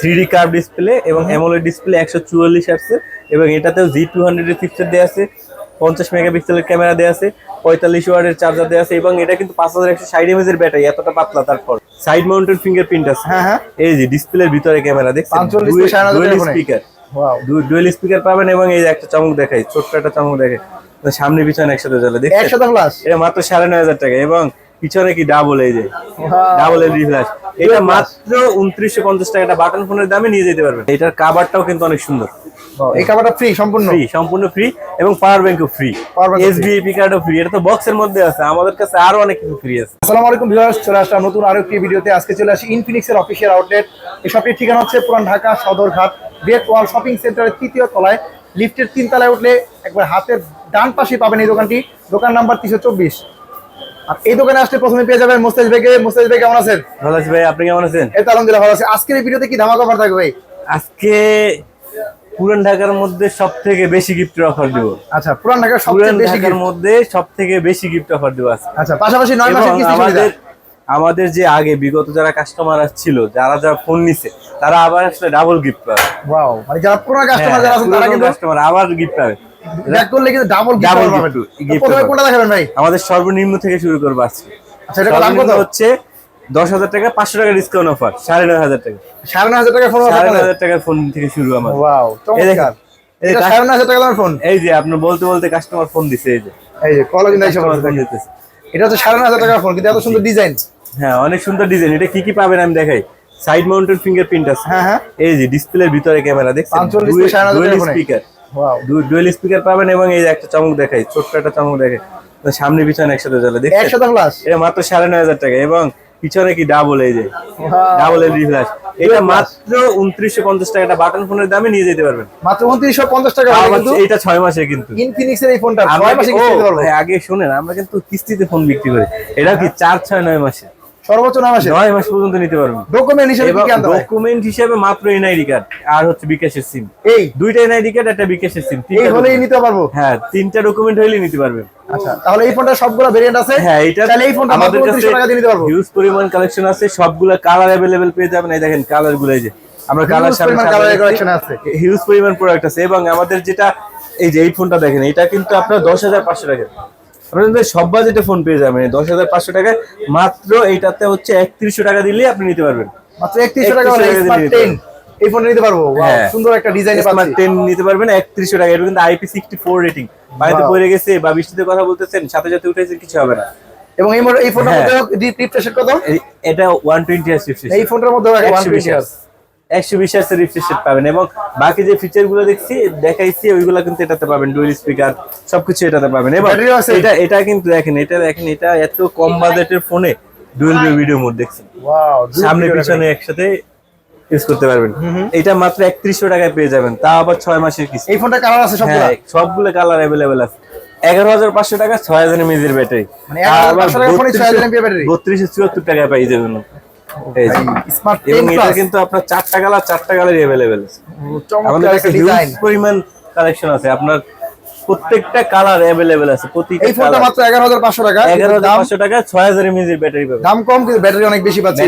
Three curve display এবং AMOLED display একশো চুয়াল্লিশ আসছে এবং এটাতেও জি টু হান্ড্রেডের চিপসেট দেওয়া আছে পঞ্চাশ মেগাপিক্সেলের ক্যামেরা দেওয়া আছে পঁয়তাল্লিশ ওয়ার্ডের চার্জার দেওয়া আছে এবং এটা কিন্তু পাঁচ হাজার একশো ষাট এমএজ এর ব্যাটারি এতটা পাতলা তারপর। সাইড মাউন্টেড ফিঙ্গারপ্রিন্ট আছে। হ্যাঁ হ্যাঁ। এই যে ডিসপ্লের ভিতরে ক্যামেরা দেখছেন? 45 থেকে 6000 ডুয়েল টাকা ফোনে। স্পিকার ডুয়েল স্পিকার পাবেন এবং এই যে একটা চমক দেখাই ছোট্ট একটা চমক দেখে সামনে পিছনে একসাথে চলে দেখছেন? একসাথে এটা মাত্র সাড়ে নয় হাজার টাকা এবং পিছনে কি ডাবল এই যে। ডাবল এলইডি ফ্ল্যাশ এটা মাত্র উনত্রিশশো পঞ্চাশ টাকা। একটা বাটন ফোনের দামে নিয়ে যেতে পারবেন। এটার কাভারটাও কিন্তু অনেক সুন্দর। এই কাভারটা ফ্রি সম্পূর্ণ? ফ্রি সম্পূর্ণ ফ্রি এবং পাওয়ার ব্যাংকও ফ্রি। এসবিআইপি কার্ডও ফ্রি এটা তো বক্সের মধ্যে আছে। আমাদের কাছে আরও অনেক কিছু ফ্রি আছে। আসসালামু আলাইকুম ভিউয়ার্স চলে আসলাম নতুন আরও একটি ভিডিওতে। আজকে চলে আসি ইনফিনিক্স এর অফিসিয়াল আউটলেট এই শপটির ঠিকানা হচ্ছে Puran Dhaka Sadarghat Great Wall shopping সেন্টারের তৃতীয় তলায়। লিফটের তিন তলায় উঠলে একবার হাতের ডান পাশে পাবেন এই দোকানটি। দোকান নাম্বার তিনশো চব্বিশ। আর এই দোকানে আসলে প্রথমে পেয়ে যাবেন মোস্তাজ ভাইকে। মোস্তাজ ভাই কেমন আছেন? ভালো আছি ভাই আপনি কেমন আছেন? এই তো আলহামদুলিল্লাহ ভালো আছে। আজকের এই ভিডিওতে কি ধামাকা অফার থাকবে ভাই? আজকে পুরান ঢাকার মধ্যে সব থেকে বেশি গিফটের অফার দিব। আচ্ছা পুরান ঢাকার সবচেয়ে বেশি ঢাকার মধ্যে সব থেকে বেশি গিফট অফার দিব আজকে। আচ্ছা পাশাপাশি নয় মাসের কিস্তি আমাদের আমাদের যে আগে বিগত যারা কাস্টমার ছিল যারা যারা ফোন নিছে তারা আবার আসলে ডাবল গিফট পাবে। ওয়াও মানে যারা পুরনো কাস্টমার যারা আছেন তারা কিন্তু কাস্টমার আবার গিফট পাবে। ব্যাক করলে কিন্তু ডাবল gift প্রথমে কোনটা দেখাবেন ভাই? আমাদের সর্বনিম্ন থেকে শুরু করব আজকে। আচ্ছা এটা দাম কত? হচ্ছে দশ হাজার টাকা পাঁচশো টাকা ডিসকাউন্ট অফার সাড়ে নয় হাজার টাকা। সাড়ে নয় হাজার টাকা ফোন সাড়ে নয় হাজার টাকার ফোন থেকে শুরু আমার ওয়াও চমৎকার। এই সাড়ে নয় হাজার টাকা ফোন এই যে আপনার বলতে বলতে কাস্টমার ফোন দিছে এই যে। এই যে ফোন দিতেছে। এটা হচ্ছে সাড়ে নয় হাজার টাকার ফোন কিন্তু এত সুন্দর ডিজাইন হ্যাঁ অনেক সুন্দর ডিজাইন এটা কি কি পাবেন আমি দেখাই? সাইড মাউন্টেড ফিঙ্গারপ্রিন্ট আছে। হ্যাঁ হ্যাঁ। এই যে ডিসপ্লের ভিতরে ক্যামেরা দেখছেন? 45 থেকে 6000 ডুয়েল টাকা ফোনে। স্পিকার ওয়াও ডুয়েল স্পিকার পাবেন এবং এই একটা চমক দেখাই ছোট্ট একটা চমক দেখে সামনে পিছনে একসাথে চলে দেখছেন? একসাথে প্লাস এটা মাত্র সাড়ে নয় হাজার টাকা এবং পিছনে কি ডাবল এই যে ডাবল এলইডি ফ্ল্যাশ এটা মাত্র উনত্রিশশো পঞ্চাশ টাকা একটা বাটন ফোনের দামে নিয়ে যেতে পারবেন। মাত্র উনত্রিশশো পঞ্চাশ টাকা এইটা ছয় মাসে কিন্তু। ইনফিনিক্স এর এই ফোনটা ছয় মাসে আগে শুনেন আমরা কিন্তু কিস্তিতে ফোন বিক্রি করি। এটা কি চার ছয় নয় মাসে? সর্বোচ্চ নয় মাসে নয় মাস পর্যন্ত নিতে পারবেন ডকুমেন্ট হিসেবে কি এবং কি আনতে হয় ডকুমেন্ট হিসেবে মাত্র এনআইডি কার্ড আর হচ্ছে বিকাশের সিম এই দুইটা এনআইডি কার্ড একটা বিকাশের সিম এই হলেই নিতে পারবো হ্যাঁ তিনটা ডকুমেন্ট হইলে নিতে পারবেন আচ্ছা তাহলে এই ফোনটা সবগুলো ভেরিয়েন্ট আছে হ্যাঁ এটা তাহলে এই ফোনটা আমাদের মাত্র কাছে 2900 টাকা দিয়ে নিতে পারবো হিউজ পরিমাণ কালেকশন আছে সবগুলা কালার अवेलेबल পেয়ে যাবেন এই দেখেন কালার গুলো এই যে আমরা কালার Huge পরিমাণ colour এর collection আছে। হিউজ পরিমাণ প্রোডাক্ট আছে এবং আমাদের যেটা এই যে এই ফোনটা দেখেন এটা কিন্তু আপনার দশ হাজার পাঁচশো টাকা আপনাদের সব বাজেটে ফোন পেয়ে যাবেন। দশ হাজার পাঁচশো টাকায় মাত্র এইটাতে হচ্ছে একত্রিশশো টাকা দিলে আপনি নিতে পারবেন। মাত্র একত্রিশশো টাকা হলে 3100 টাকা স্মার্ট দিয়ে টেন এই ফোনটা নিতে পারব? হ্যাঁ। সুন্দর একটা ডিজাইনে স্মার্ট টেন নিতে পারবেন একত্রিশশো টাকা। এটা কিন্তু IP sixty four rating Wow. পড়ে গেছে বা বৃষ্টিতে কথা বলতেছেন সাথে সাথে উঠেছে কিছু হবে না। এবং এই এই ফোনটার হ্যাঁ। মধ্যে রিফ্রেশ কত এটা ওয়ান টোয়েন্টি এই ফোনটার মধ্যে বিশ একশো বিশ হাজার রিফ্রেশ পাবেন এবং বাকি যে ফিচারগুলো দেখছি দেখাইছি ওইগুলো কিন্তু এটাতে পাবেন ডুয়েল স্পিকার সবকিছু এটাতে পাবেন। এবং এটা এটা কিন্তু দেখেন এটা দেখেন এটা এত কম বাজেটের ফোনে ডুয়েল ভিডিও মোড দেখছেন। ওয়াও সামনে পিছনে একসাথে ইউজ করতে পারবেন। এটা মাত্র একত্রিশশো টাকায় পেয়ে যাবেন তা আবার ছয় মাসের কিস্তি। এই ফোনটা কালার আছে সবগুলো? হ্যাঁ সবগুলো কালার অ্যাভেলেবেল আছে। এগারো হাজার পাঁচশো টাকা ছয় হাজার মানে 11,500 ফোনে 6000 mAh ব্যাটারি। বত্রিশশো চুয়াত্তর টাকায় পাই যাবেন এই স্মার্ট এবং এটা কিন্তু আপনার চারটা কালার চারটা কালার আছে আমাদের কাছে হিউজ ডিজাইন পরিমাণ কালেকশন আছে। আপনার প্রত্যেকটা কালার অ্যাভেলেবেল আছে প্রতিটা এই ফোনটা মাত্র এগারো হাজার পাঁচশো টাকা এগারো হাজার দাম পাঁচশো টাকা ছয় হাজার এমএজের ব্যাটারি পাবেন। দাম কম কিন্তু ব্যাটারি অনেক বেশি পাচ্ছে।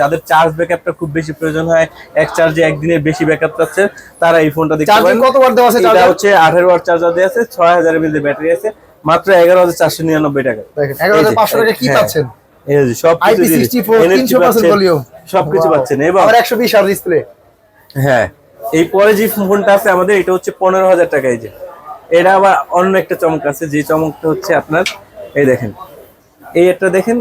যাদের চার্জ ব্যাকআপটা খুব বেশি প্রয়োজন হয় এক চার্জে একদিনের বেশি ব্যাকআপ চাচ্ছে তারা এই ফোনটা দেখতে পারেন। কত ওয়াট দেওয়া আছে এটা হচ্ছে আঠারো ওয়াট চার্জার দেওয়া আছে ছয় হাজার এমএজ ব্যাটারি আছে মাত্র এগারো হাজার চারশো নিরানব্বই টাকা। দেখেন এগারো হাজার পাঁচশো টাকা কি হ্যাঁ। পাচ্ছেন? সব IP64 300% ভলিউম সবকিছু পাচ্ছেন। এবং একশো বিশ আর ডিসপ্লে হ্যাঁ এই পরে যে ফোনটা আছে আমাদের এটা হচ্ছে পনেরো হাজার টাকা এই যে। এটা আবার অন্য একটা চমক আছে যে চমকটা হচ্ছে আপনার এই দেখেন। এই একটা দেখেন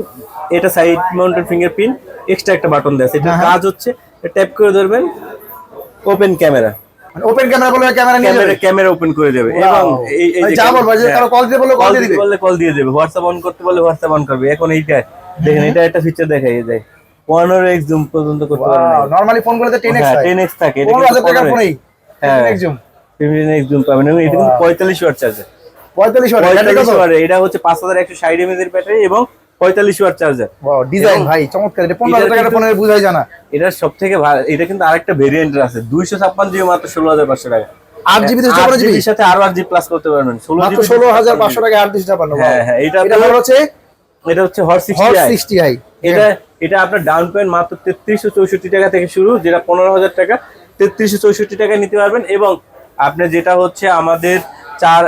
এটা সাইড মাউন্টেড ফিঙ্গারপ্রিন্ট এক্সট্রা একটা বাটন দেওয়া আছে। এটা হ্যাঁ, কাজ হচ্ছে ট্যাপ করে ধরবেন ওপেন ক্যামেরা ওপেন ক্যামেরা বলে ক্যামেরা নিয়ে ক্যামেরা যাবে। ক্যামেরা ওপেন করে দেবে। এবং এই ভাই, যে বলব, যে হ্যাঁ। দিয়ে দিবে। কল দিয়ে দেবে। হোয়াটসঅ্যাপ অন করতে বললে হোয়াটসঅ্যাপ অন করবে। এখন এইটা দেখেন এটা একটা ফিচার দেখাই যায় পনেরো এক্স জুম পর্যন্ত করতে পারবেন। নরমালি ফোনগুলোতে টেন এক্স হ্যাঁ টেন এক্স থাকে পনেরো হাজার ফোনেই হ্যাঁ। ফিফটিন এক্স জুম পাবেন এবং এটা কিন্তু পঁয়তাল্লিশ ওয়াট চার্জার পঁয়তাল্লিশ ওয়াট এটা হচ্ছে পাঁচ হাজার একশো ষাট এমএজ এর ব্যাটারি এবং পঁয়তাল্লিশ ওয়াট চার্জার ডিজাইন ভাই চমৎকার এটা পনেরো টাকার ফোনের বুঝাই জানা। এটা সব থেকে ভালো এটা কিন্তু আরেকটা ভেরিয়েন্ট আছে দুইশো ছাপ্পান্ন জিবি মাত্র ষোলো হাজার পাঁচশো টাকা। আট জিবি জিবি জিবির সাথে আরও আট জিবি প্লাস করতে পারবেন। ষোলো হাজার পাঁচশো টাকা আট ছাপান্ন হ্যাঁ, হ্যাঁ, এটা হচ্ছে এটা হচ্ছে হট সিক্সটি আই এটা এটা আপনার ডাউন পেমেন্ট মাত্র তেত্রিশশো চৌষট্টি টাকা থেকে শুরু যেটা পনেরো হাজার টাকা। তেত্রিশশো চৌষট্টি টাকা নিতে পারবেন এবং আপনি যেটা হচ্ছে আমাদের চার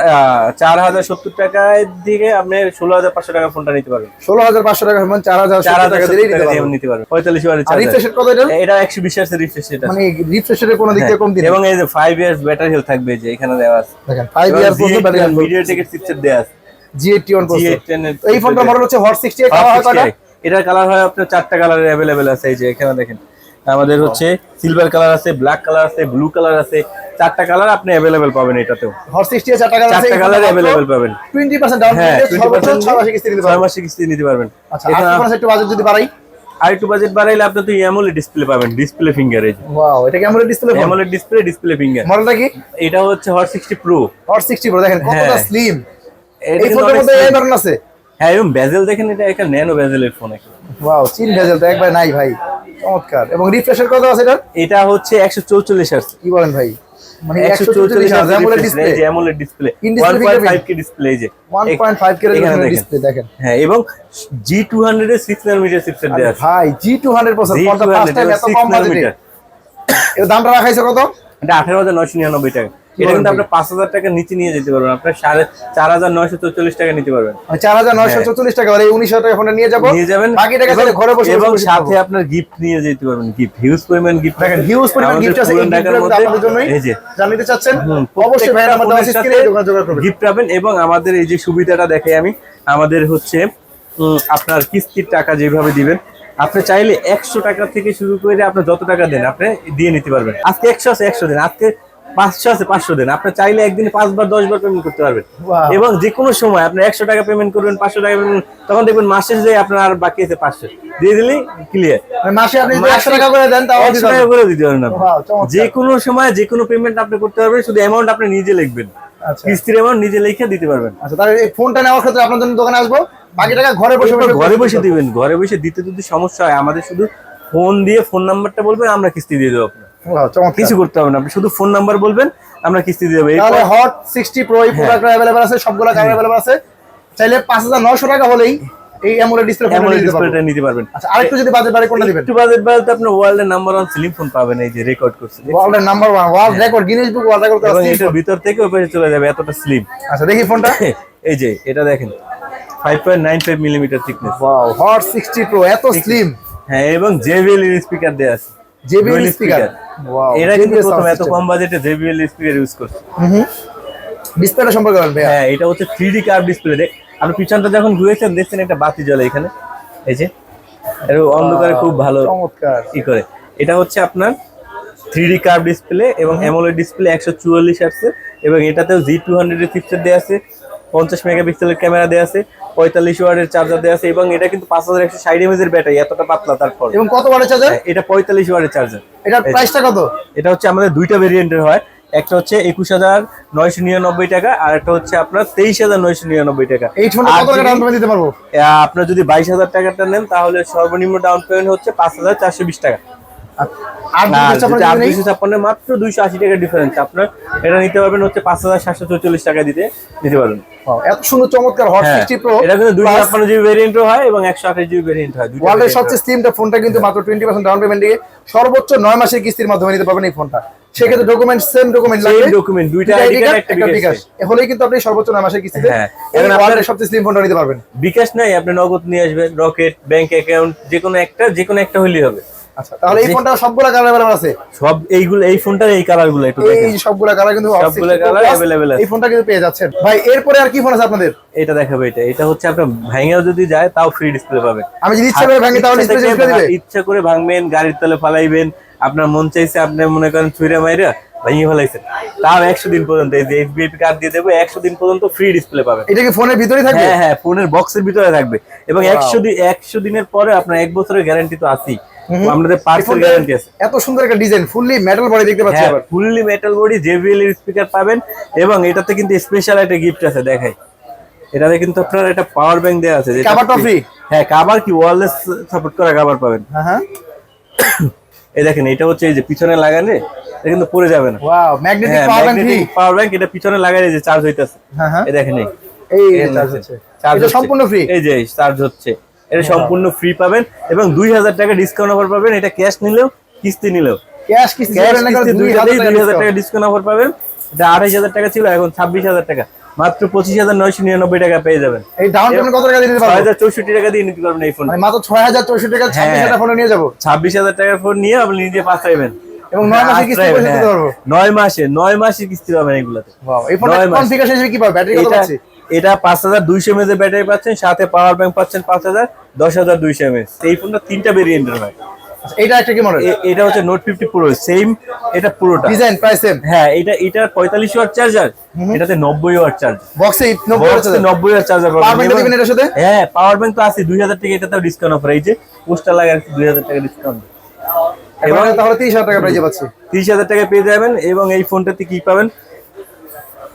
চার হাজার সত্তর টাকার দিকে আপনি ষোলো হাজার পাঁচশো টাকা ফোনটা নিতে পারবেন। ষোলো হাজার পাঁচশো টাকা চার হাজার চার হাজার টাকা নিতে পারবেন। পঁয়তাল্লিশ কত এটা? এটা একশো বিশ হাজার রিফ্রেশ এটা। মানে রিফ্রেশের কোনো দিক থেকে কম দিন। এবং এই যে ফাইভ ইয়ার্স ব্যাটারি হেলথ থাকবে যে এখানে দেওয়া আছে। দেখেন five year video ticket chipset দেওয়া আছে। জি ওয়ান এই ফোনটার মডেল হচ্ছে হট সিক্সটি এইট কালার হয় কয়টা? এটার কালার হয় আপনার চারটা কালারের অ্যাভেলেবেল আছে এই যে এখানে দেখেন। আমাদের হচ্ছে সিলভার কালার আছে ব্ল্যাক কালার আছে ব্লু কালার আছে। চারটা কালার আপনি অ্যাভেলেবেল পাবেন এটাতেও। হট চারটা কালার আছে চারটা কালার অ্যাভেলেবেল পাবেন। টোয়েন্টি পার্সেন্ট ডাউন হ্যাঁ পেমেন্ট সর্বোচ্চ ছয় মাসে কিস্তি ছয় পারবেন। মাসে কিস্তি নিতে পারবেন। আচ্ছা একটু বাজেট যদি বাড়াই। আর একটু বাজেট বাড়াইলে আপনি তো এমোলে ডিসপ্লে পাবেন ডিসপ্লে ফিঙ্গার এই ওয়াও এটা কেমন display phone display display finger মডেলটা কি? এটা হচ্ছে Hot sixty Pro Hot sixty Pro দেখেন কতটা হ্যাঁ। স্লিম এটা এই কিন্তু মধ্যে এই বাটন আছে? হ্যাঁ এবং বেজেল দেখেন এটা একটা ন্যানো বেজেলের ফোন ওয়াও চিন ভেজেল তো একবার নাই ভাই। চমৎকার। এবং রিফ্রেশের কত আছে এটা এটা হচ্ছে কি বলেন ভাই? মানে 144 চৌচল্লিশ হার্জ অ্যামোলেড ডিসপ্লে অ্যামোলেড কে ডিসপ্লে যে। 1.5 কে এখানে দেখেন। ডিসপ্লে দেখেন। হ্যাঁ এবং এর চিপসেট আছে। ভাই ফার্স্ট টাইম এত কম বাজেটে এর দামটা রাখাইছে কত? এটা টাকা। এটা কিন্তু পাঁচ হাজার টাকা নিচে নিয়ে যেতে পারবেন। আপনার সাড়ে চার হাজার নয়শো টাকা নিতে পারবেন। মানে চার হাজার নয়শো চল্লিশ টাকা এই উনিশ টাকা ফোনটা নিয়ে যাব। নিয়ে যাবেন বাকি টাকা ঘরে বসে এবং সাথে আপনার গিফট নিয়ে যেতে পারবেন। গিফট হিউজ পরিমাণ গিফট দেখেন হিউজ পরিমাণ গিফট আছে। আপনাদের জন্যই এই চাচ্ছেন অবশ্যই ভাই নাম্বার স্ক্রিনে যোগাযোগ করবেন। গিফট পাবেন এবং আমাদের এই যে সুবিধাটা দেখে আমি আমাদের হচ্ছে আপনার কিস্তির টাকা যেভাবে দিবেন আপনি চাইলে একশো টাকা থেকে শুরু করে আপনি যত টাকা দেন আপনি দিয়ে নিতে পারবেন। আজকে একশো আছে একশো দিন। আজকে পাঁচশো আছে পাঁচশো দিন। আপনি চাইলে একদিন পাঁচবার দশবার পেমেন্ট করতে পারবেন। এবং যে কোনো সময় আপনি একশো টাকা পেমেন্ট করবেন পাঁচশো টাকা পেমেন্ট তখন দেখবেন মাসে শেষে আপনার আর বাকি আছে পাঁচশো। দিয়ে দিলেই ক্লিয়ার মানে মাসে আপনি একশো টাকা করে দেন তাও একশো টাকা করে দিতে পারবেন আপনি। যে কোনো সময় যে কোনো পেমেন্ট আপনি করতে পারবেন শুধু অ্যামাউন্ট আপনি নিজে লিখবেন। আচ্ছা। কিস্তির অ্যামাউন্ট নিজে লিখে দিতে পারবেন। আচ্ছা তাহলে এই ফোনটা নেওয়ার ক্ষেত্রে আপনার জন্য দোকানে আসব। বাকি টাকা ঘরে বসে ঘরে বসে দিবেন ঘরে বসে দিতে যদি সমস্যা হয় আমাদের শুধু ফোন দিয়ে ফোন নাম্বারটা বলবেন আমরা কিস্তি দিয়ে দেবো আপনার কিছু করতে হবে না আপনি শুধু ফোন নাম্বার বলবেন আমরা কিস্তি দিয়ে দেবো। তাহলে হট সিক্সটি প্রো এই প্রোডাক্ট অ্যাভেলেবল আছে সবগুলো কালার অ্যাভেলেবল আছে। চাইলে পাঁচ হাজার নয়শো টাকা হলেই এই অ্যামোলেড ডিসপ্লে ফোন এমন নিতে পারবেন ডিসপ্লেটা নিতে পারবেন। আচ্ছা আরেকটু যদি বাজেট বাড়ি কোনটা দিবেন? একটু বাজেট বাজেট আপনি ওয়ার্ল্ডের নাম্বার ওয়ান স্লিম ফোন পাবেন এই যে রেকর্ড করছে ওয়ার্ল্ডের number one world record Guinness book world record এবং এটার ভিতর থেকে ওই পাশে চলে যাবে এতটা স্লিম আচ্ছা দেখি ফোনটা এই যে এটা দেখেন millimetre thickness wow Hot sixty Pro এত স্লিম হ্যাঁ এবং জেবিএল স্পিকার দেওয়া আছে। Speaker। Wow, এরা কিন্তু প্রথম এত। কম বাজেটে জেবিএল স্পিকার ইউজ করছে। ডিসপ্লেটা সম্পর্কে ভাইয়া। হ্যাঁ এটা হচ্ছে থ্রি ডি কার্ভ ডিসপ্লে আপনি পিছনটা যখন ঘুরেছেন দেখছেন একটা বাতি জ্বলে এখানে। এই যে এর অন্ধকারে খুব ভালো চমৎকার। ই করে। এটা হচ্ছে আপনার থ্রি কার্ভ ডিসপ্লে এবং অ্যামোলেড ডিসপ্লে একশো চুয়াল্লিশ আসছে এবং এটাতেও জি টু হান্ড্রেডের চিপসেট দেওয়া আছে। পঞ্চাশ মেগাপিক্সেলের ক্যামেরা দেওয়া আছে পঁয়তাল্লিশ ওয়ার্ডের চার্জার দেওয়া আছে এবং এটা কিন্তু পাঁচ হাজার একশো ষাট এমএজের ব্যাটারি এতটা পাতলা তারপর। এবং কত বারে চার্জার এটা পঁয়তাল্লিশ ওয়ার্ডের চার্জার এটার প্রাইসটা কত? এটা হচ্ছে আমাদের দুইটা ভেরিয়েন্টের হয়। একটা হচ্ছে একুশ হাজার নয়শো নিরানব্বই টাকা আর একটা হচ্ছে আপনার তেইশ হাজার নয়শো নিরানব্বই টাকা। এই দিতে পারব? আপনার যদি বাইশ হাজার টাকাটা নেন তাহলে সর্বনিম্ন ডাউন পেমেন্ট হচ্ছে পাঁচ হাজার চারশো বিশ টাকা। আর আর দুইটা চাপানো যেটা যদি নেই? দুইশো ছাপ্পান্ন মাত্র দুইশো আশি টাকা ডিফারেন্স আপনার এটা নিতে পারবেন হচ্ছে পাঁচ হাজার সাতশো টাকা দিতে। নিতে পারবেন। এত সুন্দর চমৎকার হট হ্যাঁ, সিক্সটি প্রো এটা কিন্তু দুইশো ছাপ্পান্ন জিবি ভেরিয়েন্টও হয় এবং একশো আঠাশ জিবি ভেরিয়েন্ট হয় ওয়ার্ল্ডের সবচেয়ে। ফোনটা কিন্তু মাত্র টোয়েন্টি পার্সেন্ট ডাউন পেমেন্ট দিয়ে সর্বোচ্চ নয় মাসের কিস্তির মাধ্যমে নিতে পারবেন এই ফোনটা সেক্ষেত্রে ডকুমেন্ট সেম ডকুমেন্ট লাগবে। document, দুইটা একটা বিকাশ হলেই কিন্তু আপনি সর্বোচ্চ নয় মাসের কিস্তিতে হ্যাঁ, এখন সবচেয়ে স্লিম ফোনটা নিতে পারবেন। বিকাশ নাই আপনি নগদ নিয়ে আসবেন রকেট ব্যাংক অ্যাকাউন্ট যে কোনো একটা যে কোনো একটা হলেই হবে। আচ্ছা তাহলে এই ফোনটা সবগুলা কালার আছে? সব এইগুলো এই ফোনটার এই কালারগুলো একটু দেখেন। যে সবগুলা কালার কিন্তু সবগুলা 60 Pro colour Plus, available আছে। এই ফোনটা কিন্তু পেয়ে যাচ্ছেন। ভাই এরপরে আর কি ফোন আছে আপনাদের? এটা দেখাবে এটা। এটা হচ্ছে আপনার ভাঙেও যদি যায় তাও ফ্রি ডিসপ্লে পাবে আমি যদি ইচ্ছা করে ভাঙি তাহলে ডিসপ্লে থেকে চেঞ্জ করে দিবে। ইচ্ছা করে ভাঙবেন গাড়ির তলে ফালাইবেন আপনার মন চাইছে আপনি মনে করেন ছুঁড়ে মাইরা ভেঙে ফেলাইছেন। তাও একশো দিন পর্যন্ত এই যে কার্ড দিয়ে দেবো একশো দিন পর্যন্ত ফ্রি ডিসপ্লে পাবেন। এটা কি ফোনের ভিতরেই থাকবে? হ্যাঁ হ্যাঁ ফোনের বক্সের ভিতরে থাকবে। এবং একশো দিন একশো দিনের পরে আপনার এক বছরের গ্যারান্টি তো আছেই। আমাদের পার্সেল গ্যারান্টি আছে। এত সুন্দর একটা ডিজাইন ফুললি মেটাল বডি দেখতে পাচ্ছি হ্যাঁ আবার। ফুললি মেটাল বডি জেবিএল এর স্পিকার পাবেন এবং এটাতে কিন্তু স্পেশাল একটা গিফট আছে দেখাই। এটাতে কিন্তু আপনার একটা পাওয়ার ব্যাংক দেওয়া আছে হ্যাঁ কাভার কি ওয়্যারলেস সাপোর্ট করা কাভার পাবেন। হ্যাঁ এই দেখেন এটা হচ্ছে এই যে পিছনে লাগালে এটা কিন্তু পড়ে যাবে না। Wow magnetic power bank power bank এটা পিছনে লাগালে যে চার্জ হইতাছে। হ্যাঁ হ্যাঁ এই দেখেন এই। চার্জ হচ্ছে। চার্জ সম্পূর্ণ ফ্রি এই যে চার্জ হচ্ছে। এটা সম্পূর্ণ ফ্রি পাবেন এবং দুই হাজার টাকা ডিসকাউন্ট অফার পাবেন। এটা ক্যাশ নিলেও কিস্তি নিলেও। ক্যাশ কিস্তি দুই হাজার টাকা ডিসকাউন্ট অফার পাবেন। এটা হাজার টাকা ছিল এখন ছাব্বিশ হাজার টাকা। মাত্র পঁচিশ হাজার নয়শো নিরানব্বই টাকা পেয়ে যাবেন। এই ডাউন পেমেন্ট কত টাকা দিতে ছয় হাজার চৌষট্টি টাকা দিয়ে নিতে পারবেন এই ফোন মানে মাত্র ছয় হাজার চৌষট্টি টাকা ছাব্বিশ হ্যাঁ। হাজার ফোনে নিয়ে যাব। ছাব্বিশ হাজার টাকার ফোন নিয়ে আপনি নিজে পাইবেন এবং নয় মাসে কিস্তি আশ্রয়, পয়সা হ্যাঁ। পারব। নয় মাসে নয় মাসে কিস্তি পাবেন এগুলাতে। এই ফোনটা কনফিগারেশন হিসেবে কি পাবে? ব্যাটারি কত পাচ্ছি? এটা পাঁচ হাজার দুইশো এমএজ এর ব্যাটারি পাচ্ছেন সাথে পাওয়ার ব্যাংক পাচ্ছেন পাঁচ হাজার দশ হাজার দুইশো এমএজ এই ফোনটা তিনটা ভেরিয়েন্টের হয় আচ্ছা, এইটা একটা কি মডেল এটা হচ্ছে নোট ফিফটি প্রো সেম এটা পুরোটা। ডিজাইন প্রাইস সেম হ্যাঁ এটা এটা পঁয়তাল্লিশ ওয়াট চার্জার এটাতে নব্বই ওয়াট চার্জার বক্সে নব্বই হাজার নব্বই ওয়াট চার্জার পাওয়ার ব্যাংক দিবেন এটার সাথে? হ্যাঁ পাওয়ার ব্যাংক তো আছে দুই হাজার টাকা এটাতেও ডিসকাউন্ট অফার এই যে পোস্টার লাগায় দুই হাজার টাকা ডিসকাউন্ট এবং তাহলে তিরিশ হাজার টাকা প্রাইজে পাচ্ছি। তিরিশ হাজার টাকা পেয়ে যাবেন এবং এই ফোনটাতে কি পাবেন?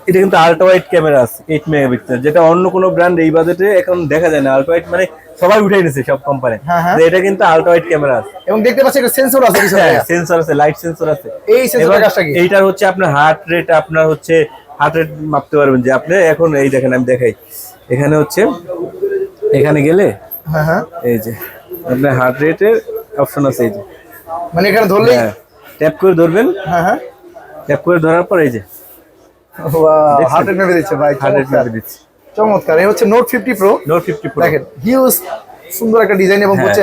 এটা কিন্তু আল্ট্রা ওয়াইড ক্যামেরা আছে এইট মেগাপিক্সেল যেটা অন্য কোনো ব্র্যান্ড এই বাজেটে এখন দেখা যায় না। আল্ট্রা ওয়াইড মানে সবাই উঠাই নিছে সব কোম্পানি হ্যাঁ, হ্যাঁ। এটা কিন্তু আল্ট্রা ওয়াইড ক্যামেরা আছে এবং দেখতে পাচ্ছি একটা সেন্সর আছে পিছনে। হ্যাঁ সেন্সর আছে লাইট সেন্সর আছে। এই সেন্সরের কাজটা কি? এইটার হচ্ছে আপনার হার্ট রেট আপনার হচ্ছে হার্ট রেট মাপতে পারবেন যে আপনি এখন এই দেখেন আমি দেখাই। এখানে হচ্ছে এখানে গেলে হ্যাঁ হ্যাঁ। এই যে আপনার হার্ট রেটের অপশন আছে এই যে। মানে এখানে ধরলেই হ্যাঁ ট্যাপ করে ধরবেন। হ্যাঁ হ্যাঁ। ট্যাপ করে ধরার পর এই যে দেখছেন? মেপে দিচ্ছে ভাই হার্ট চমৎকার। মেপে দিচ্ছে। চমৎকার এই হচ্ছে Note fifty Pro Note fifty Pro দেখেন হিউজ সুন্দর একটা ডিজাইন এবং হ্যাঁ। হচ্ছে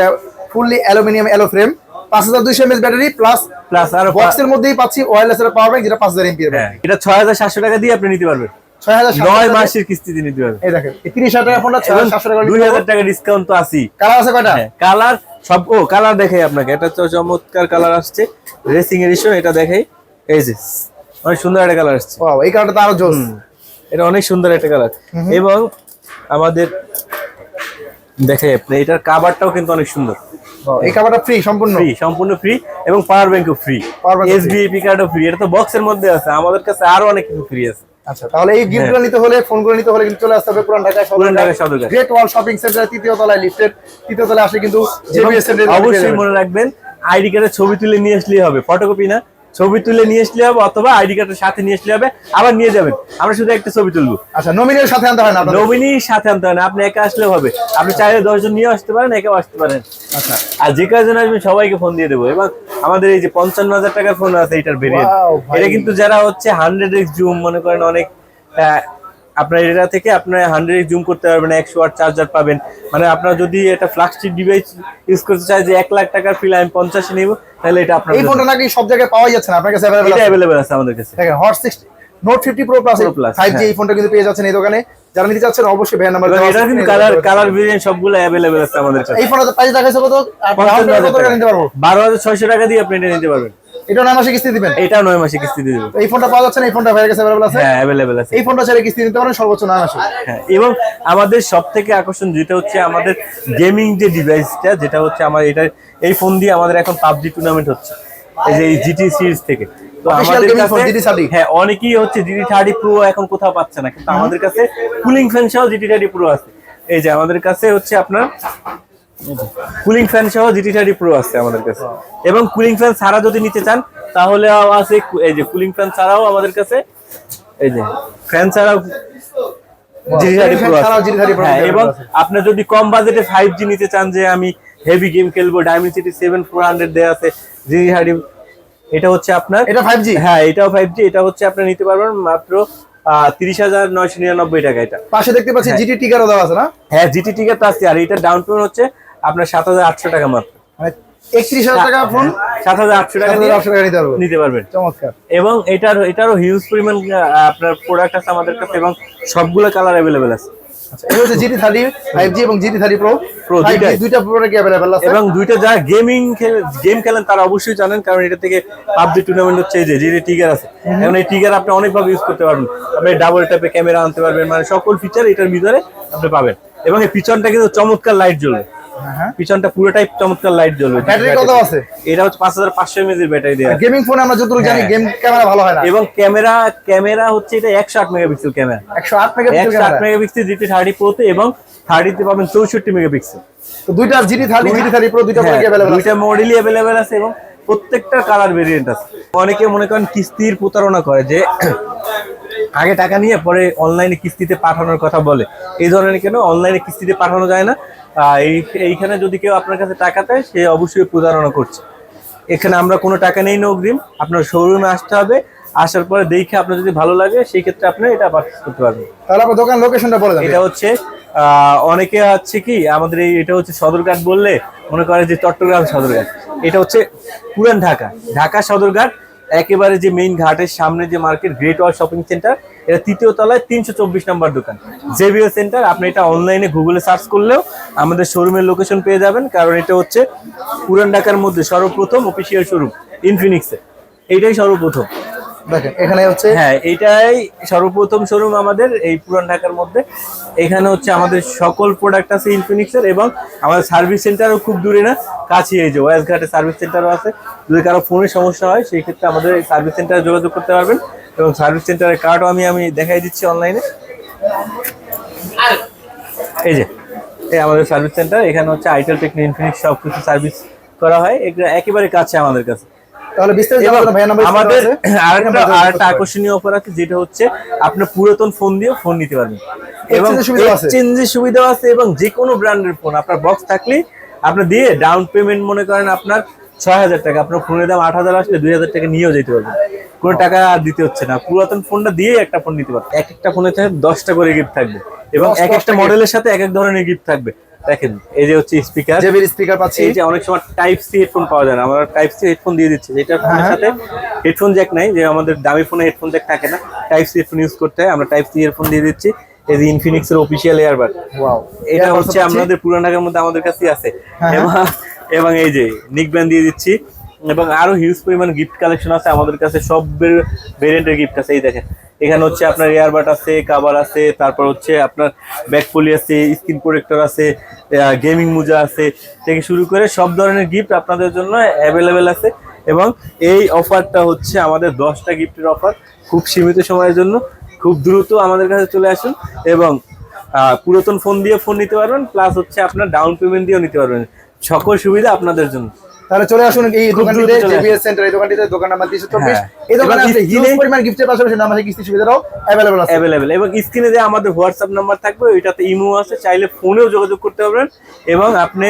ফুললি অ্যালুমিনিয়াম অ্যালো ফ্রেম পাঁচ হাজার দুইশো এমএস ব্যাটারি প্লাস প্লাস আর বক্সের মধ্যেই পাচ্ছি ওয়্যারলেস এর পাওয়ার ব্যাংক যেটা পাঁচ হাজার হ্যাঁ এটা ছয় হাজার সাতশো টাকা দিয়ে আপনি নিতে পারবেন। ছয় হাজার নয় মাসের কিস্তিতে নিতে পারবেন। এই দেখেন তিরিশ হাজার টাকা ফোনটা ছয় সাতশো টাকা দুই হাজার টাকা ডিসকাউন্ট তো আছি কালার আছে কয়টা? কালার সব ও কালার দেখাই আপনাকে এটা চমৎকার কালার আসছে। রেসিং এডিশন এটা দেখাই। এই যে অনেক সুন্দর একটা কালার আসছে। এই কালারটা তো আরও জোস। এটা অনেক সুন্দর একটা কালার এবং আমাদের দেখাই আপনি এটার কাভারটাও কিন্তু অনেক সুন্দর। এই কালারটা ফ্রি সম্পূর্ণ? ফ্রি সম্পূর্ণ ফ্রি এবং পাওয়ার ব্যাংকও ফ্রি ও কার্ডও ফ্রি এটা তো বক্সের মধ্যে আছে। আমাদের কাছে আরও অনেক কিছু ফ্রি আছে। আচ্ছা তাহলে এই গিফটগুলো নিতে হলে ফোনগুলো নিতে হলে কিন্তু চলে আসতে হবে Puran Dhaka Puran Dhaka Sadarghat. Great Wall shopping centre তৃতীয় তলায় লিফটের তৃতীয় তলায় আসে কিন্তু জেবিএস সেন্টার অবশ্যই মনে রাখবেন আইডি কার্ডের ছবি তুলে নিয়ে আসলেই হবে। ফটোকপি না? ছবি তুলে নিয়ে আসলে হবে অথবা আইডি কার্ডের সাথে নিয়ে আসলে হবে আবার নিয়ে যাবেন। আমরা শুধু একটা ছবি তুলবো। আচ্ছা নমিনের সাথে আনতে হয় না নমিনির সাথে আনতে হয় না আপনি একা আসলেও হবে। আপনি চাইলে দশজন নিয়ে আসতে পারেন একাও আসতে পারেন। আচ্ছা। আর যে কয়জন আসবেন সবাইকে ফোন দিয়ে দেবো। এবং আমাদের এই যে পঞ্চান্ন হাজার টাকার ফোন আছে এটার ভেরিয়েন্ট এটা কিন্তু যারা হচ্ছে হান্ড্রেড এক্স জুম মনে করেন অনেক আপনার এটা থেকে আপনার হান্ড্রেড জুম করতে পারবেন একশো ওয়াট চার্জার পাবেন। মানে আপনার যদি এটা ফ্লাক্সটিক ডিভাইস ইউজ করতে চাই যে এক লাখ টাকার ফিল আমি পঞ্চাশে নেব তাহলে এটা আপনার এই ফোনটা নাকি সব জায়গায় পাওয়া যাচ্ছে না আপনার কাছে অ্যাভেলেবল এটা অ্যাভেলেবেল আছে আমাদের কাছে। দেখেন Hot sixty Note fifty Pro plus Pro Plus, five G হ্যাঁ। এই ফোনটা কিন্তু পেয়ে যাচ্ছেন এই দোকানে। যারা নিতে চাচ্ছেন অবশ্যই ভ্যান নাম্বার এটা কিন্তু কালার কালার ভেরিয়েন্ট সবগুলো অ্যাভেলেবেল আছে আমাদের কাছে। এই ফোনটা প্রাইস দেখাইছো কত? আর পঞ্চান্ন round হাজার কত টাকা। নিতে পারব? বারো হাজার ছয়শো টাকা দিয়ে আপনি এটা নিতে পারবেন। এটা নয় মাসে কিস্তি দিবেন? এটাও নয় মাসে কিস্তি দিয়ে দেবো। এই ফোনটা পাওয়া যাচ্ছে না এই ফোনটা ভাইয়ের কাছে অ্যাভেলেবল আছে? হ্যাঁ অ্যাভেলেবেল আছে। এই ফোনটা ছেড়ে কিস্তি নিতে পারেন সর্বোচ্চ নয় মাসে হ্যাঁ এবং আমাদের সব থেকে আকর্ষণ যেটা হচ্ছে আমাদের গেমিং যে ডিভাইসটা যেটা হচ্ছে আমার এটা এই ফোন দিয়ে আমাদের এখন পাবজি টুর্নামেন্ট হচ্ছে। এই যে জিটি সিরিজ থেকে। তো আমাদের কাছে হ্যাঁ অনেকেই হচ্ছে জিটি থার্টি প্রো এখন কোথাও পাচ্ছে না কিন্তু আমাদের কাছে কুলিং ফ্যান সহ জিটি থার্টি প্রো আছে। এই যে আমাদের কাছে হচ্ছে আপনার কুলিং ফ্যান সহ জিটি থার্টি প্রো আছে আমাদের কাছে। এবং কুলিং ফ্যান ছাড়া যদি নিতে চান তাহলে আছে এই যে কুলিং ফ্যান ছাড়াও আমাদের কাছে এই যে ফ্যান ছাড়াও জিটি থার্টি প্রো ছাড়াও GT30 Pro হ্যাঁ এবং আছে। আপনার যদি কম বাজেটে ফাইভ জি নিতে চান যে আমি হেভি গেম খেলব ডায়মেন্সিটি সেভেন ফোর হান্ড্রেড দেওয়া আছে জিটি থার্টি এটা হচ্ছে আপনার এটা ফাইভ জি হ্যাঁ এটাও ফাইভ জি এটা হচ্ছে আপনি নিতে পারবেন মাত্র তিরিশ হাজার নয়শো নিরানব্বই টাকা এটা। পাশে দেখতে পাচ্ছি জিটি টিকারও দেওয়া আছে না? হ্যাঁ জিটি টিকিট আছে আর এটা ডাউন পেমেন্ট হচ্ছে আপনার সাত হাজার আটশো টাকা মাত্র। মানে একত্রিশ হাজার টাকা ফোন সাত হাজার আটশো টাকা আটশো টাকা নিতে পারব। নিতে পারবেন। চমৎকার। এবং এটার এটারও হিউজ পরিমাণ আপনার প্রোডাক্ট আছে আমাদের কাছে এবং সবগুলো কালার অ্যাভেলেবেল আছে। এই হচ্ছে জিটি থার্টি ফাইভ জি এবং GT thirty Pro Pro, five G দুইটাই। দুইটা প্রোডাক্ট অ্যাভেলেবল আছে? এবং দুইটা যারা গেমিং গেম খেলেন তারা অবশ্যই জানেন কারণ এটা থেকে পাবজি টুর্নামেন্ট হচ্ছে যে যে টিগার আছে। এখন এই টিগার আপনি অনেকভাবে ইউজ করতে পারবেন। আপনি ডাবল ট্যাপে ক্যামেরা আনতে পারবেন মানে সকল ফিচার এটার ভিতরে আপনি পাবেন। এবং এই পিছনটা কিন্তু চমৎকার লাইট জ্বলবে। হ্যাঁ পিছনটা পুরোটাই চমৎকার লাইট জ্বলবে। ব্যাটারি কত আছে? এটা হচ্ছে পাঁচ হাজার পাঁচশো এমএজ এর ব্যাটারি দেওয়া গেমিং ফোন আমরা যতটুকু জানি হ্যাঁ। গেম ক্যামেরা ভালো হয় না। এবং ক্যামেরা ক্যামেরা হচ্ছে এটা একশো আট মেগাপিক্সেল ক্যামেরা একশো আট মেগাপিক্সেল একশো আট ক্যামেরা মেগাপিক্সেল জিটি থার্টি প্রোতে এবং থার্টিতে পাবেন চৌষট্টি মেগাপিক্সেল তো দুইটা GT thirty GT thirty Pro দুইটা প্রোডাক্ট অ্যাভেলেবল আছে। দুইটা মডেলই অ্যাভেলেবেল আছে এবং প্রত্যেকটা কালার ভেরিয়েন্ট আছে। অনেকে মনে করেন কিস্তির প্রতারণা করে যে আগে টাকা নিয়ে পরে অনলাইনে কিস্তিতে পাঠানোর কথা বলে। এই ধরনের কেন? অনলাইনে কিস্তিতে পাঠানো যায় না। এই এইখানে যদি কেউ আপনার কাছে টাকা দেয় সে অবশ্যই প্রতারণা করছে। এখানে আমরা কোনো টাকা নেই না অগ্রিম। আপনার শোরুমে আসতে হবে। আসার পরে দেখে আপনার যদি ভালো লাগে সেই ক্ষেত্রে আপনি এটা পারচেস করতে পারবেন। তাহলে আপনার দোকান লোকেশনটা বলে দেন। এটা হচ্ছে অনেকে হচ্ছে কি আমাদের এই এটা হচ্ছে সদরঘাট বললে মনে করে যে চট্টগ্রাম সদরঘাট। এটা হচ্ছে পুরান ঢাকা। ঢাকা সদরঘাট একেবারে যে মেইন ঘাটের সামনে যে market Great Wall shopping centre এটা তৃতীয় তলায় তিনশো চব্বিশ নম্বর দোকান। জেভিও সেন্টার আপনি এটা অনলাইনে গুগলে সার্চ করলেও আমাদের শোরুমের লোকেশন পেয়ে যাবেন, কারণ এটা হচ্ছে পুরান ঢাকার মধ্যে সর্বপ্রথম অফিসিয়াল শোরুম ইনফিনিক্সে এইটাই সর্বপ্রথম। দেখেন, এখানে হচ্ছে হ্যাঁ এটাই সর্বপ্রথম শোরুম আমাদের এই পুরান ঢাকার মধ্যে। এখানে হচ্ছে আমাদের সকল প্রোডাক্ট আছে ইনফিনিক্সের এবং আমাদের সার্ভিস সেন্টারও খুব দূরে না এই যে সার্ভিস সেন্টারও আছে। যদি কারও সমস্যা হয় আমাদের সার্ভিস সেন্টারে যোগাযোগ করতে পারবেন এবং সার্ভিস সেন্টারের কার্ডও আমি আমি দেখাই দিচ্ছি অনলাইনে এই যে, এই আমাদের সার্ভিস সেন্টার এখানে হচ্ছে আইটেল টেকনিক ইনফিনিক্স সব কিছু সার্ভিস করা হয়। এগুলো একেবারে কাছে আমাদের কাছে। তাহলে আমাদের আরেকটা আরেকটা আকর্ষণীয় অফার আছে যেটা হচ্ছে আপনার পুরাতন ফোন দিয়েও ফোন নিতে পারবেন। এবং? এক্সচেঞ্জের সুবিধা আছে এবং যে কোনো ব্র্যান্ডের ফোন আপনার বক্স থাকলে আপনি দিয়ে ডাউন পেমেন্ট মনে করেন আপনার ছয় হাজার টাকা আপনার ফোনের দাম আট হাজার আসলে দুই হাজার টাকা নিয়েও যেতে পারবেন। কোনো টাকা আর দিতে হচ্ছে না। পুরাতন ফোনটা দিয়ে একটা ফোন নিতে পারবেন। এক একটা ফোনের সাথে দশটা করে গিফট থাকবে। এবং এক একটা মডেলের সাথে এক এক ধরনের গিফট থাকবে। দেখেন এই যে হচ্ছে স্পিকার জেবির স্পিকার পাচ্ছি। এই যে অনেক সময় টাইপ সি হেডফোন পাওয়া যায় না। আমরা টাইপ সি হেডফোন দিয়ে দিচ্ছি। যেটা ফোনের হ্যাঁ। সাথে হেডফোন জ্যাক নাই যে আমাদের দামি ফোনে হেডফোন জ্যাক থাকে না টাইপ সি হেডফোন ইউজ করতে হয়। আমরা টাইপ সি হেডফোন দিয়ে দিচ্ছি। এই যে ইনফিনিক্স এর অফিসিয়াল এয়ারবাড ওয়াও এটা হচ্ছে আমাদের পুরান ঢাকার মধ্যে আমাদের কাছেই আছে। হ্যাঁ। এবং এবং এই যে নিক ব্যান্ড দিয়ে দিচ্ছি। এবং আরও হিউজ পরিমাণ গিফট কালেকশন আছে আমাদের কাছে। সব ভেরিয়েন্টের গিফট আছে। এই দেখেন এখানে হচ্ছে আপনার এয়ারবাড আছে কাবার আছে, তারপর হচ্ছে আপনার ব্যাক পলি আছে স্ক্রিন প্রোটেক্টর আছে গেমিং মোজা আছে, থেকে শুরু করে সব ধরনের গিফট আপনাদের জন্য অ্যাভেলেবেল আছে। এবং এই অফারটা হচ্ছে আমাদের দশটা গিফটের অফার খুব সীমিত সময়ের জন্য, খুব দ্রুত আমাদের কাছে চলে আসুন এবং পুরাতন ফোন দিয়ে ফোন নিতে পারবেন প্লাস হচ্ছে আপনার ডাউন পেমেন্ট দিয়েও নিতে পারবেন। সকল সুবিধা আপনাদের জন্য। তাহলে চলে আসুন এই দোকানটিতে জেবিএস সেন্টার এই দোকানটিতে দোকান নাম্বার তিনশো চব্বিশ হ্যাঁ। এই দোকানে আপনি হিউজ পরিমাণ গিফটের পাশাপাশি আমাদের কিস্তি সুবিধাও অ্যাভেলেবল আছে। অ্যাভেলেবেল এবং স্ক্রিনে যে আমাদের হোয়াটসঅ্যাপ নাম্বার থাকবে ওইটাতে ইমো আছে চাইলে ফোনেও যোগাযোগ করতে পারবেন এবং আপনি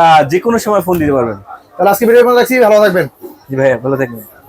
আহ, যে কোনো সময় ফোন দিতে পারবেন। তাহলে আজকে ভিডিও রাখছি ভালো থাকবেন। জি ভাইয়া ভালো থাকবেন।